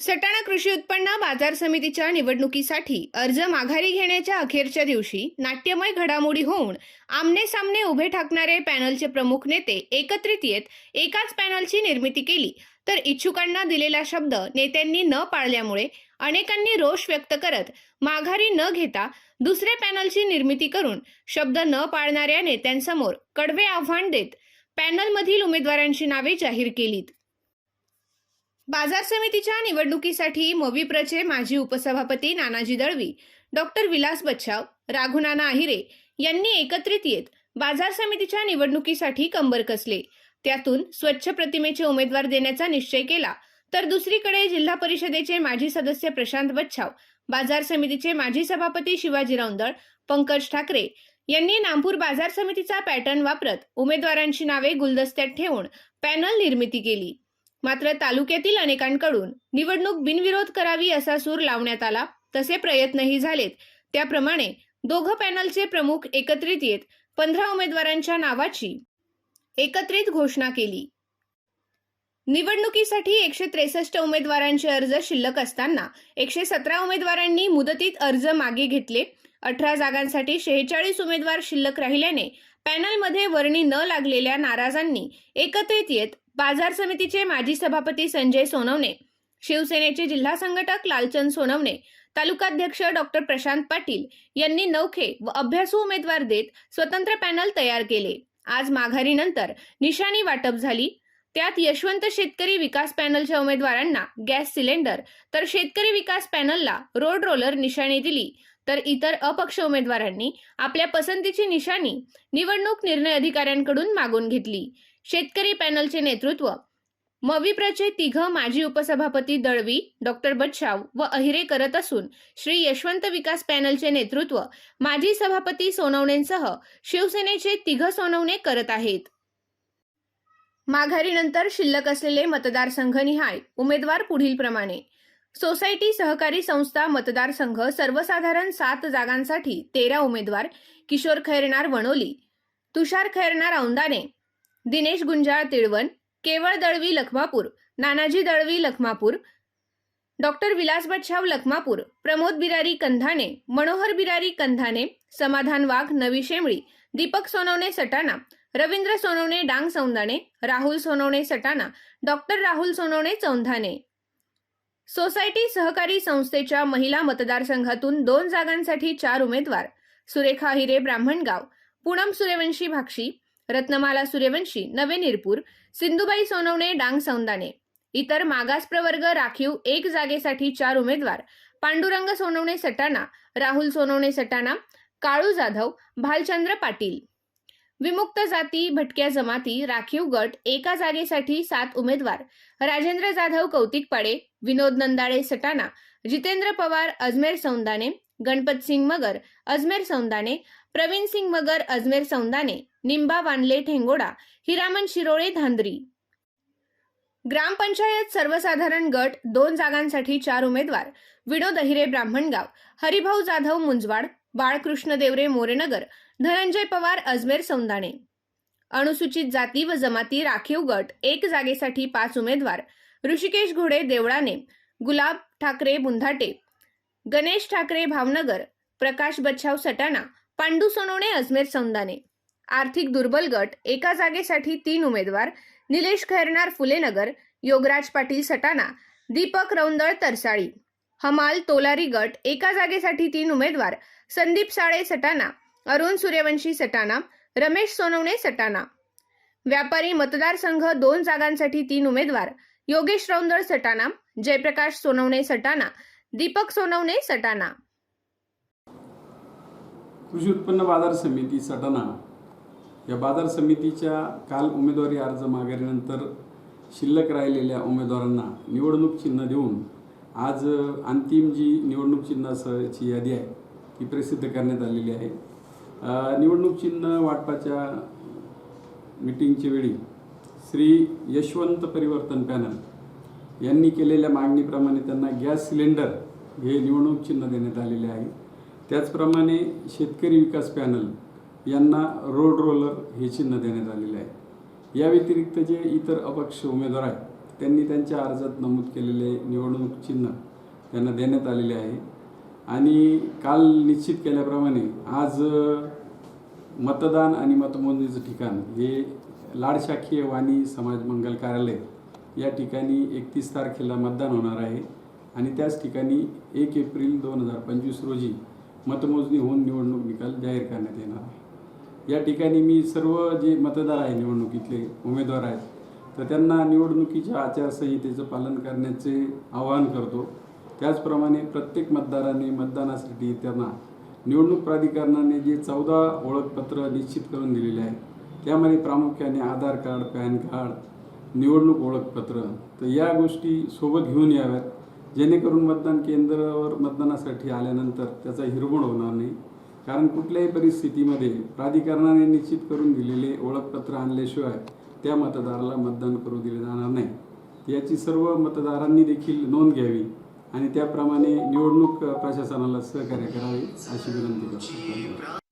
सटाणा कृषी उत्पन्न बाजार समितीच्या निवडणुकीसाठी अर्ज माघारी घेण्याच्या अखेरच्या दिवशी नाट्यमय घडामोडी होऊन आमने सामने उभे ठाकणारे पॅनलचे प्रमुख नेते एकत्रित येत एकाच पॅनलची निर्मिती केली. तर इच्छुकांना दिलेला शब्द नेत्यांनी न पाळल्यामुळे अनेकांनी रोष व्यक्त करत माघारी न घेता दुसऱ्या पॅनलची निर्मिती करून शब्द न पाळणाऱ्या नेत्यांसमोर कडवे आव्हान देत पॅनलमधील उमेदवारांची नावे जाहीर केलीत. बाजार समितीच्या निवडणुकीसाठी मविप्रचे माजी उपसभापती नानाजी दळवी डॉक्टर विलास बच्छाव राघुनाना आहिरे यांनी एकत्रित येत बाजार समितीच्या निवडणुकीसाठी कंबर कसले. त्यातून स्वच्छ प्रतिमेचे उमेदवार देण्याचा निश्चय केला. तर दुसरीकडे जिल्हा परिषदेचे माजी सदस्य प्रशांत बच्छाव बाजार समितीचे माजी सभापती शिवाजी रौंदळ पंकज ठाकरे यांनी नामपूर बाजार समितीचा पॅटर्न वापरत उमेदवारांची नावे गुलदस्त्यात ठेवून पॅनल निर्मिती केली. मात्र तालुक्यातील अनेकांकडून निवडणूक बिनविरोध करावी असा सूर लावण्यात आला. तसे प्रयत्नही झालेत. त्याप्रमाणे दोघं पॅनलचे प्रमुख एकत्रित येत पंधरा उमेदवारांच्या नावाची एकत्रित घोषणा केली. निवडणुकीसाठी एकशे त्रेसष्ट उमेदवारांचे अर्ज शिल्लक असताना एकशे सतरा उमेदवारांनी मुदतीत अर्ज मागे घेतले. अठरा जागांसाठी शेहेचाळीस उमेदवार शिल्लक राहिल्याने पॅनलमध्ये वर्णी न लागलेल्या नाराजांनी एकत्रित येत बाजार समितीचे माजी सभापती संजय सोनवणे शिवसेनेचे जिल्हा संघटक लालचंद सोनवणे तालुकाध्यक्ष डॉक्टर प्रशांत पाटील यांनी नौखे व अभ्यासू उमेदवार देत स्वतंत्र पॅनल तयार केले. आज माघारीनंतर निशाणी वाटप झाली. त्यात यशवंत शेतकरी विकास पॅनलच्या उमेदवारांना गॅस सिलेंडर तर शेतकरी विकास पॅनलला रोड रोलर निशाणी दिली. तर इतर अपक्ष उमेदवारांनी आपल्या पसंतीची निशाणी निवडणूक निर्णय अधिकाऱ्यांकडून मागून घेतली. शेतकरी पॅनलचे नेतृत्व. मविप्रचे तिघ माजी उपसभापती दळवी डॉक्टर बच्छाव व अहिरे करत असून श्री यशवंत विकास पॅनलचे नेतृत्व माजी सभापती सोनवणेंसह शिवसेनेचे तिघ सोनवणे करत आहेत. माघारीनंतर शिल्लक असलेले मतदारसंघनिहाय उमेदवार पुढील प्रमाणे. सोसायटी सहकारी संस्था मतदारसंघ सर्वसाधारण सात जागांसाठी तेरा उमेदवार किशोर खैरनार वणोली तुषार Khairnar औंदाने Dinesh Gunjal Tilwan Keval Dalvi Lakhamapur Nanaji Dalvi Lakhamapur doctor Vilas Bhatshav Lakhamapur Pramod Birari Kandhane Manohar Birari Kandhane Samadhan Wagh Navi Shemali Deepak Sonawane Satana Ravindra Sonawane Dang Saundane Rahul Sonawane Satana doctor Rahul Sonawane Chaundhane society सहकारी संस्थेच्या महिला मतदारसंघातून दोन जागांसाठी चार उमेदवार सुरेखा हिरे ब्राह्मणगाव पूनम सूर्यवंशी भाक्षी रत्नमाला सूर्यवंशी नवे निरपूर सिंधुबाई सोनवणे डांग सौंदाणे. इतर मागास प्रवर्ग राखीव एक जागेसाठी चार उमेदवार पांडुरंग सोनवणे सटाणा राहुल सोनवणे सटाणा काळू जाधव भालचंद्र पाटील. विमुक्त जाती भटक्या जमाती राखीव गट एका जागेसाठी सात उमेदवार राजेंद्र जाधव कौतिक पाडे विनोद नंदाळे सटाणा जितेंद्र पवार अजमेर सौंदाणे गणपत सिंग मगर अजमेर सौंदाणे प्रवीण सिंग मगर अजमेर सौंदाने निंबा वानले ठेंगोडा हिरामन शिरोळे धांद्री. ग्रामपंचायत सर्वसाधारण गट दोन जागांसाठी चार उमेदवार विनोद अहिरे ब्राह्मणगाव हरिभाऊ जाधव मुंजवाड बाळकृष्ण देवरे मोरेनगर धनंजय पवार अजमेर सौंदाणे अनुसूचित जाती व जमाती राखीव गट एक जागेसाठी पाच उमेदवार ऋषिकेश घोडे देवळाने गुलाब ठाकरे बुंधाटे गणेश ठाकरे भावनगर प्रकाश बच्छाव सटाणा पांडू सोनवणे अजमेर सौंदाने. आर्थिक दुर्बल गट एका जागेसाठी तीन उमेदवार निलेश खैरनार फुलेनगर योगराज पाटील सटाणा दीपक रौंदळ तरसाळी. हमाल तोलारी गट एका जागेसाठी तीन उमेदवार संदीप साळे सटाणा अरुण सूर्यवंशी सटाणा रमेश सोनवणे सटाणा. व्यापारी मतदारसंघ दोन जागांसाठी तीन उमेदवार योगेश रौंदळ सटाणा जयप्रकाश सोनवणे सटाणा दीपक सोनवणे सटाणा. कृषी उत्पन्न बाजार समिती सटाणा या बाजार समितीच्या काल उमेदवारी अर्ज माघारीनंतर शिल्लक राहिलेल्या उमेदवारांना निवडणूक चिन्ह देऊन आज अंतिम जी निवडणूक चिन्हाची यादी आहे ती प्रसिद्ध करण्यात आलेली आहे. निवडणूक चिन्ह वाटपाच्या मिटिंगच्या वेळी श्री यशवंत परिवर्तन पॅनल यांनी केलेल्या मागणीप्रमाणे त्यांना गॅस सिलेंडर हे निवडणूक चिन्ह देण्यात आलेले आहे. त्याचप्रमाणे शेतकरी विकास पॅनल यांना रोड रोलर हे चिन्ह देण्यात आलेले आहे. या व्यतिरिक्त जे इतर अपक्ष उमेदवार आहेत त्यांनी त्यांच्या अर्जात नमूद केलेले निवडणूक चिन्ह त्यांना देण्यात आलेले आहे. आणि काल निश्चित केल्याप्रमाणे आज मतदान आणि मतमोजणीचं ठिकाण हे लाडशाखीय वाणी समाज मंगल कार्यालय या ठिकाणी एकतीस तारखेला मतदान होणार आहे. आणि त्याच ठिकाणी एक एप्रिल दोन हजार पंचवीस रोजी मतमोजणी होऊन निवडणूक निकाल जाहीर करण्यात येणार आहे. या ठिकाणी मी सर्व जे मतदार आहे निवडणुकीतले उमेदवार आहेत तर त्यांना निवडणुकीच्या आचारसंहितेचं पालन करण्याचे आवाहन करतो. त्याचप्रमाणे प्रत्येक मतदाराने मतदानासाठी त्यांना निवडणूक प्राधिकरणाने जे चौदा ओळखपत्र निश्चित करून दिलेले आहे त्यामध्ये प्रामुख्याने आधार कार्ड पॅन कार्ड निवडणूक ओळखपत्र तर या गोष्टी सोबत घेऊन याव्यात. जेणेकरून मतदान केंद्रावर मतदानासाठी आल्यानंतर त्याचा हिरवण होणार नाही. कारण कुठल्याही परिस्थितीमध्ये प्राधिकरणाने निश्चित करून दिलेले ओळखपत्र आणल्याशिवाय त्या मतदाराला मतदान करू दिले जाणार नाही. याची सर्व मतदारांनी देखील नोंद घ्यावी आणि त्याप्रमाणे निवडणूक प्रशासनाला सहकार्य करावे अशी विनंती करतो.